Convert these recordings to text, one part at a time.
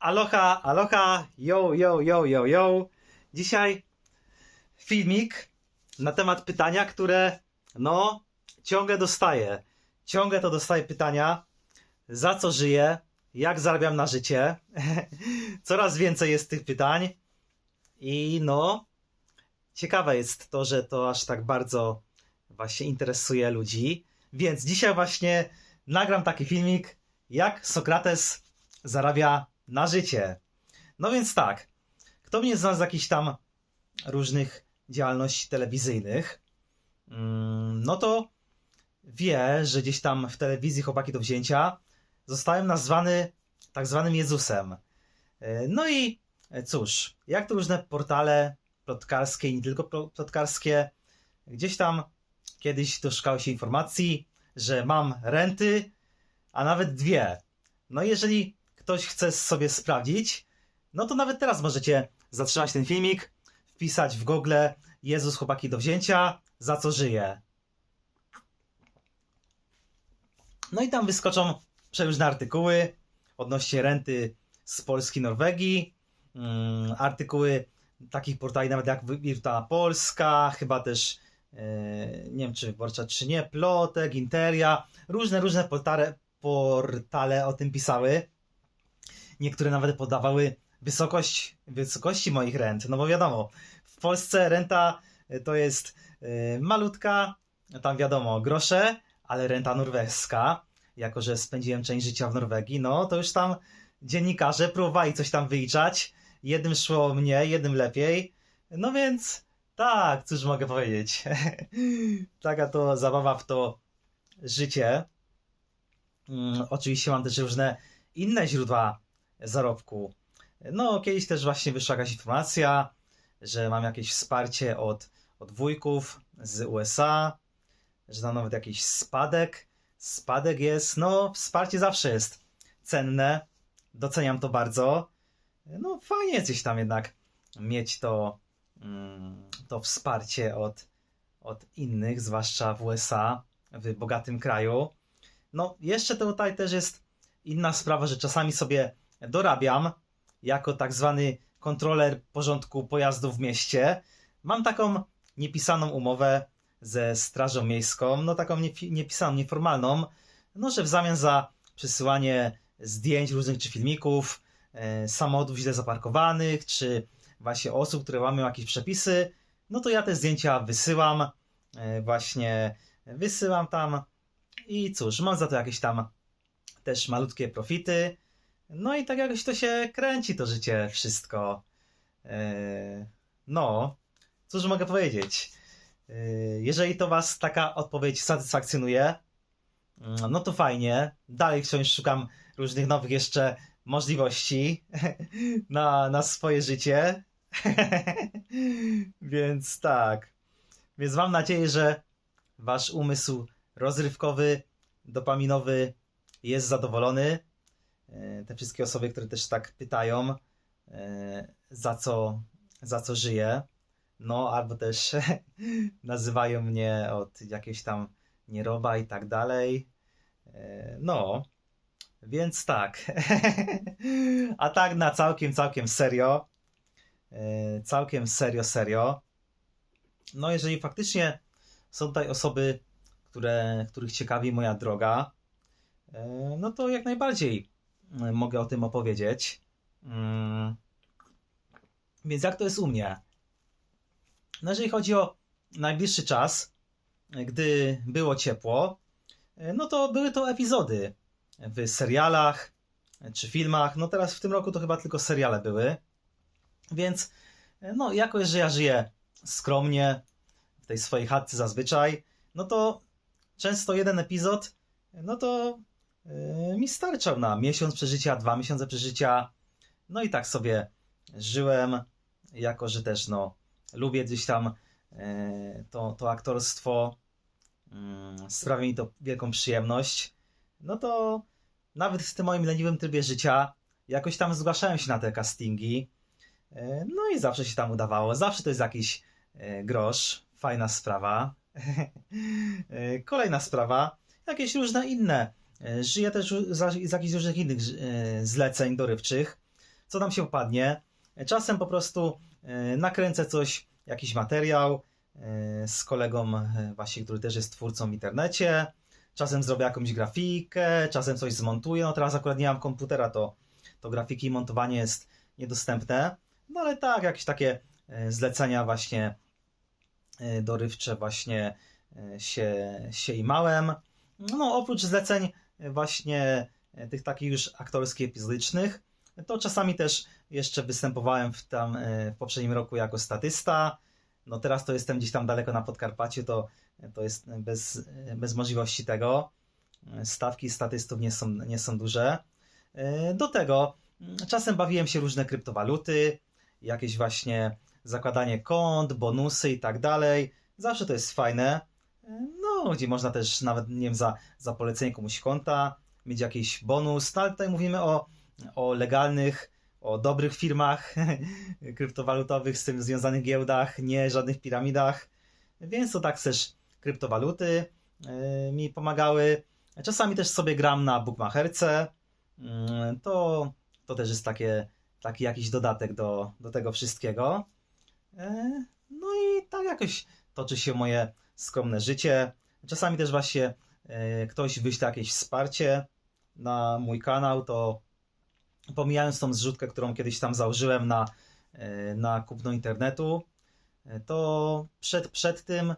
Aloha, aloha, yo, yo, yo, yo, yo. Dzisiaj filmik na temat pytania, które no ciągle dostaję. Ciągle to dostaję pytania, za co żyję, jak zarabiam na życie. Coraz więcej jest tych pytań i no ciekawe jest to, że to aż tak bardzo właśnie interesuje ludzi. Więc dzisiaj właśnie nagram taki filmik, jak Sokrates zarabia na życie. No więc tak, kto mnie zna z jakichś tam różnych działalności telewizyjnych, mm, no to wie, że gdzieś tam w telewizji Chłopaki do Wzięcia zostałem nazwany tak zwanym Jezusem. E, No i e, cóż, jak to różne portale plotkarskie i nie tylko plo- plotkarskie, gdzieś tam kiedyś doszkały się informacji, że mam renty, a nawet dwie. No jeżeli ktoś chce sobie sprawdzić, no to nawet teraz możecie zatrzymać ten filmik, wpisać w Google Jezus chłopaki do wzięcia, za co żyje. No i tam wyskoczą przeróżne artykuły odnośnie renty z Polski, Norwegii, mm, artykuły takich portali nawet jak Wirta Polska, chyba też e, nie wiem czy wyborcza czy nie, Plotek, Interia, różne, różne portale, portale o tym pisały. Niektóre nawet podawały wysokość, wysokości moich rent, no bo wiadomo, w Polsce renta e, to jest e, malutka, tam wiadomo, grosze, ale renta norweska, jako że spędziłem część życia w Norwegii, no to już tam dziennikarze próbowali coś tam wyliczać. Jednym szło mniej, jednym lepiej. No więc tak, cóż mogę powiedzieć. Taka to zabawa w to życie. Mm, oczywiście mam też różne inne źródła zarobku. No, kiedyś też właśnie wyszła jakaś informacja, że mam jakieś wsparcie od, od wujków z USA, że tam nawet jakiś spadek. Spadek jest, no, wsparcie zawsze jest cenne. Doceniam to bardzo. No, fajnie jest tam jednak mieć to, mm, to wsparcie od, od innych, zwłaszcza w USA, w bogatym kraju. No, jeszcze tutaj też jest inna sprawa, że czasami sobie dorabiam jako tak zwany kontroler porządku pojazdów w mieście. Mam taką niepisaną umowę ze Strażą Miejską, no taką niepi- niepisaną, nieformalną, no że w zamian za przesyłanie zdjęć różnych czy filmików, e, samochodów źle zaparkowanych, czy właśnie osób, które łamią jakieś przepisy, no to ja te zdjęcia wysyłam, e, właśnie wysyłam tam i cóż, mam za to jakieś tam też malutkie profity. No i tak jakoś to się kręci to życie, wszystko. E, No, cóż mogę powiedzieć? E, Jeżeli to Was taka odpowiedź satysfakcjonuje, no to fajnie. Dalej wciąż szukam różnych nowych jeszcze możliwości na, na swoje życie. Więc tak. Więc mam nadzieję, że Wasz umysł rozrywkowy, dopaminowy jest zadowolony. E, Te wszystkie osoby, które też tak pytają, e, za co, za co żyję. No, albo też nazywają mnie od jakiegoś tam nieroba i tak dalej. E, No, więc tak. A tak na całkiem, całkiem serio. Całkiem serio, serio. No, jeżeli faktycznie są tutaj osoby, które, których ciekawi moja droga, no to jak najbardziej mogę o tym opowiedzieć. Mm. Więc jak to jest u mnie? No, jeżeli chodzi o najbliższy czas, e, gdy było ciepło, e, no to były to epizody w serialach czy filmach. No teraz w tym roku to chyba tylko seriale były. Więc no, jako że ja żyję skromnie w tej swojej chatce zazwyczaj, no to często jeden epizod, no to mi starczał na miesiąc przeżycia, dwa miesiące przeżycia. No i tak sobie żyłem, jako że też no, lubię gdzieś tam e, to, to aktorstwo, mm, sprawia mi to wielką przyjemność. No to nawet w tym moim leniwym trybie życia jakoś tam zgłaszałem się na te castingi. E, No i zawsze się tam udawało. Zawsze to jest jakiś grosz. Fajna sprawa. Kolejna sprawa. Jakieś różne inne. E, Żyję też z jakichś różnych innych e, zleceń dorywczych. co nam się upadnie. Czasem po prostu e, nakręcę coś, jakiś materiał e, z kolegą e, właśnie, który też jest twórcą w internecie. Czasem zrobię jakąś grafikę, czasem coś zmontuję. No teraz akurat nie mam komputera, to, to grafiki i montowanie jest niedostępne. No ale tak, jakieś takie e, zlecenia właśnie e, dorywcze właśnie e, się, się imałem. No oprócz zleceń e, właśnie e, tych takich już aktorskich, epizodycznych, to czasami też jeszcze występowałem w, tam, e, w poprzednim roku jako statysta. No teraz to jestem gdzieś tam daleko na Podkarpaciu, to, to jest bez, bez możliwości tego. Stawki statystów nie są, nie są duże. E, Do tego mm, czasem bawiłem się różne kryptowaluty, jakieś właśnie zakładanie kont, bonusy i tak dalej. Zawsze to jest fajne. Gdzie można też nawet, nie wiem, za, za polecenie komuś konta mieć jakiś bonus. No ale tutaj mówimy o, o legalnych, o dobrych firmach kryptowalutowych, z tym związanych giełdach, nie żadnych piramidach. Więc to tak też kryptowaluty e, mi pomagały. Czasami też sobie gram na bookmacherce. Mm, To, to też jest takie, taki jakiś dodatek do, do tego wszystkiego. E, No i tak jakoś toczy się moje skromne życie. Czasami też właśnie e, ktoś wyśle jakieś wsparcie na mój kanał, to pomijając tą zrzutkę, którą kiedyś tam założyłem na, e, na kupno internetu, e, to przed, przed tym,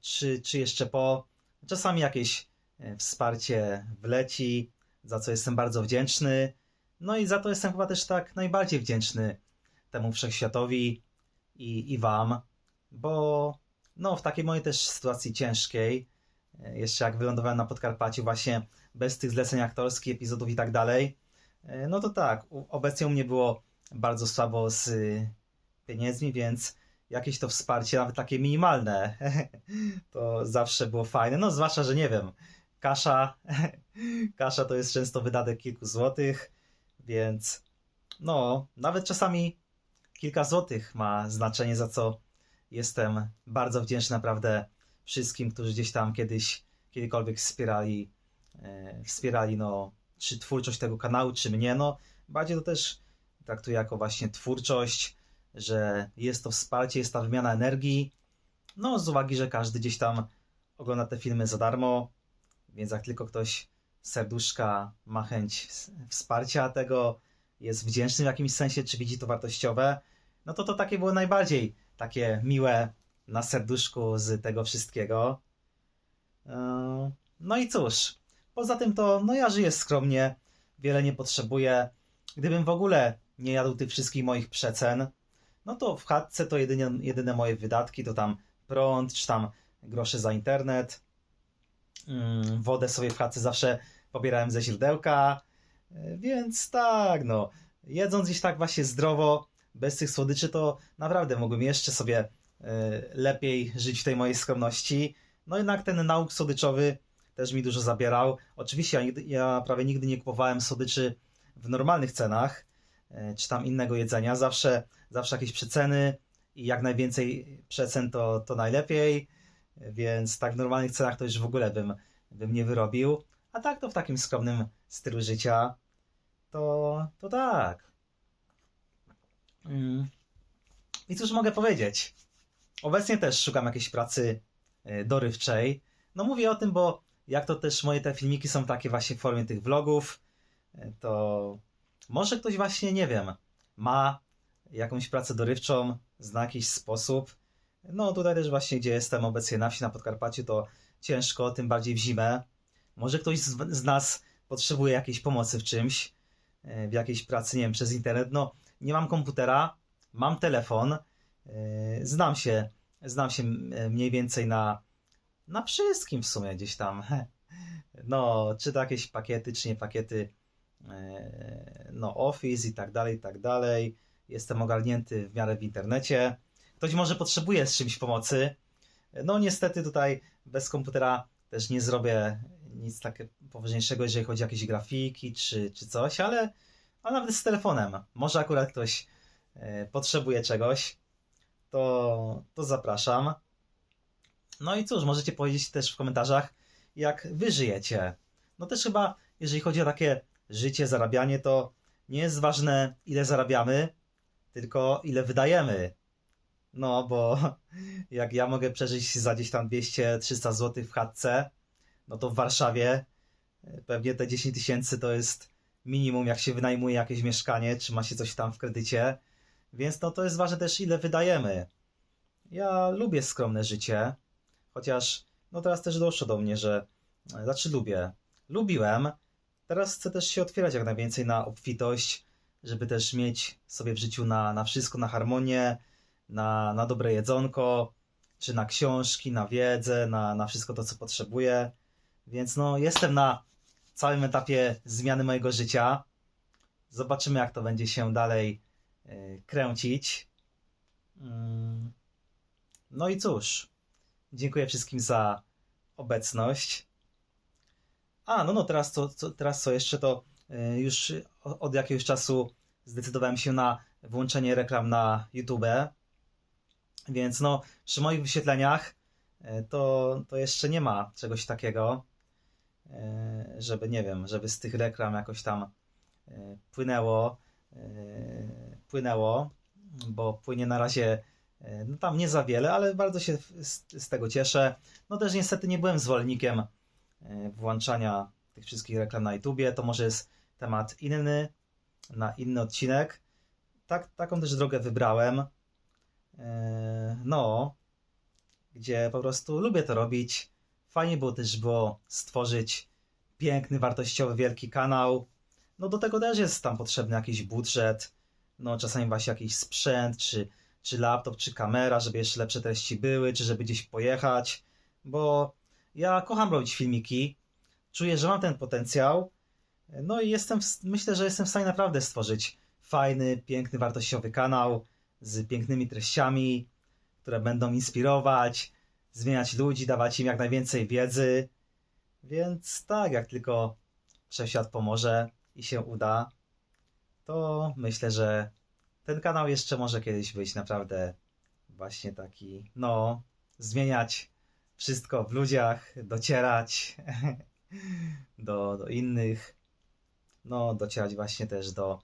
czy, czy jeszcze po, czasami jakieś wsparcie wleci, za co jestem bardzo wdzięczny. No i za to jestem chyba też tak najbardziej wdzięczny temu wszechświatowi i, i wam, bo no w takiej mojej też sytuacji ciężkiej, jeszcze jak wylądowałem na Podkarpaciu właśnie bez tych zleceń aktorskich, epizodów i tak dalej, e, no to tak, obecnie u mnie było bardzo słabo z y, pieniędzmi, więc jakieś to wsparcie, nawet takie minimalne, to zawsze było fajne. No zwłaszcza, że nie wiem, kasza, kasza to jest często wydatek kilku złotych, więc no, nawet czasami kilka złotych ma znaczenie, za co jestem bardzo wdzięczny naprawdę wszystkim, którzy gdzieś tam kiedyś, kiedykolwiek wspierali, e, wspierali no, czy twórczość tego kanału, czy mnie, no bardziej to też traktuję jako właśnie twórczość, że jest to wsparcie, jest ta wymiana energii, no z uwagi, że każdy gdzieś tam ogląda te filmy za darmo, więc jak tylko ktoś serduszka ma chęć wsparcia tego, jest wdzięczny w jakimś sensie, czy widzi to wartościowe, no to to takie było najbardziej takie miłe na serduszku z tego wszystkiego. Eee, No i cóż, poza tym to, no ja żyję skromnie, wiele nie potrzebuję. Gdybym w ogóle nie jadł tych wszystkich moich przecen, no to w chatce to jedynie, jedyne moje wydatki to tam prąd, czy tam grosze za internet. Mm, Wodę sobie w chatce zawsze pobierałem ze źródełka, E, więc tak, no, jedząc gdzieś tak właśnie zdrowo, bez tych słodyczy, to naprawdę mógłbym jeszcze sobie e, lepiej żyć w tej mojej skromności. No jednak ten nauk słodyczowy też mi dużo zabierał. Oczywiście ja, ja prawie nigdy nie kupowałem słodyczy w normalnych cenach, e, czy tam innego jedzenia. Zawsze, zawsze jakieś przeceny i jak najwięcej przecen to, to najlepiej. Więc tak w normalnych cenach to już w ogóle bym, bym nie wyrobił. A tak to w takim skromnym stylu życia to, to tak. Mm. I cóż mogę powiedzieć? Obecnie też szukam jakiejś pracy e, dorywczej. No mówię o tym, bo jak to też moje te filmiki są takie właśnie w formie tych vlogów, e, to może ktoś właśnie, nie wiem, ma jakąś pracę dorywczą, zna jakiś sposób. No tutaj też właśnie, gdzie jestem obecnie na wsi na Podkarpaciu, to ciężko, tym bardziej w zimę. Może ktoś z, z nas potrzebuje jakiejś pomocy w czymś, e, w jakiejś pracy, nie wiem, przez internet. No, nie mam komputera, mam telefon, znam się, znam się m- mniej więcej na, na wszystkim w sumie gdzieś tam. No, czy to jakieś pakiety, czy nie pakiety, e, no, Office i tak dalej, i tak dalej. Jestem ogarnięty w miarę w internecie. Ktoś może potrzebuje z czymś pomocy. No, niestety tutaj bez komputera też nie zrobię nic takiego poważniejszego, jeżeli chodzi o jakieś grafiki czy, czy coś, ale, ale nawet z telefonem. Może akurat ktoś e, potrzebuje czegoś, to, to zapraszam. No i cóż, możecie powiedzieć też w komentarzach, jak wy żyjecie. No też chyba, jeżeli chodzi o takie życie, zarabianie, to nie jest ważne, ile zarabiamy, tylko ile wydajemy. No, bo jak ja mogę przeżyć za gdzieś tam 200-300 zł w chatce, no to w Warszawie e, pewnie te 10 tysięcy to jest minimum, jak się wynajmuje jakieś mieszkanie, czy ma się coś tam w kredycie. Więc no to jest ważne też, ile wydajemy. Ja lubię skromne życie, chociaż no teraz też doszło do mnie, że znaczy lubię. Lubiłem. Teraz chcę też się otwierać jak najwięcej na obfitość, żeby też mieć sobie w życiu na, na wszystko, na harmonię, na, na dobre jedzonko, czy na książki, na wiedzę, na, na wszystko to, co potrzebuję. Więc no, jestem na całym etapie zmiany mojego życia. Zobaczymy, jak to będzie się dalej kręcić. Mm. No i cóż, dziękuję wszystkim za obecność. A, no no, teraz co, co, teraz co jeszcze, to y, już od jakiegoś czasu zdecydowałem się na włączenie reklam na YouTube. Więc no, przy moich wyświetleniach y, to, to jeszcze nie ma czegoś takiego, żeby, nie wiem, żeby z tych reklam jakoś tam płynęło, płynęło, bo płynie na razie y, no tam nie za wiele, ale bardzo się z, z tego cieszę. No też niestety nie byłem zwolennikiem y, włączania tych wszystkich reklam na YouTubie. To może jest temat inny, na inny odcinek. Tak, taką też drogę wybrałem. E, No, gdzie po prostu lubię to robić. Fajnie było też było stworzyć piękny, wartościowy, wielki kanał. No do tego też jest tam potrzebny jakiś budżet, no czasami właśnie jakiś sprzęt, czy, czy laptop, czy kamera, żeby jeszcze lepsze treści były, czy żeby gdzieś pojechać, bo ja kocham robić filmiki, czuję, że mam ten potencjał, no i jestem, w- myślę, że jestem w stanie naprawdę stworzyć fajny, piękny, wartościowy kanał z pięknymi treściami, które będą inspirować, zmieniać ludzi, dawać im jak najwięcej wiedzy. Więc tak, jak tylko wszechświat pomoże i się uda, to myślę, że ten kanał jeszcze może kiedyś być naprawdę właśnie taki, no, zmieniać wszystko w ludziach, docierać do, do innych, no, docierać właśnie też do,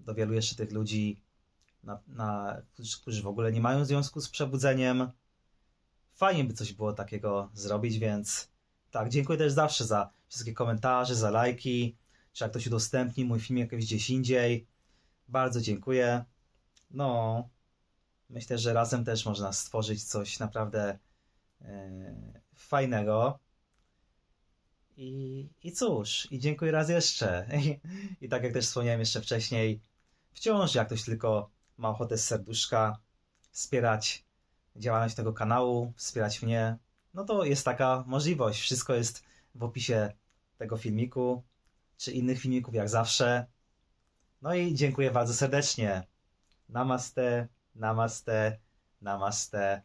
do wielu jeszcze tych ludzi, na, na, którzy, którzy w ogóle nie mają związku z przebudzeniem. Fajnie by coś było takiego zrobić, więc tak, dziękuję też zawsze za wszystkie komentarze, za lajki, czy jak ktoś udostępni mój film jakoś gdzieś indziej. Bardzo dziękuję. No, myślę, że razem też można stworzyć coś naprawdę e, fajnego. I, I cóż, i dziękuję raz jeszcze. I, I tak jak też wspomniałem jeszcze wcześniej, wciąż jak ktoś tylko ma ochotę z serduszka wspierać działalność tego kanału, wspierać mnie, no to jest taka możliwość. Wszystko jest w opisie tego filmiku, czy innych filmików jak zawsze. No i dziękuję bardzo serdecznie. Namaste, namaste, namaste.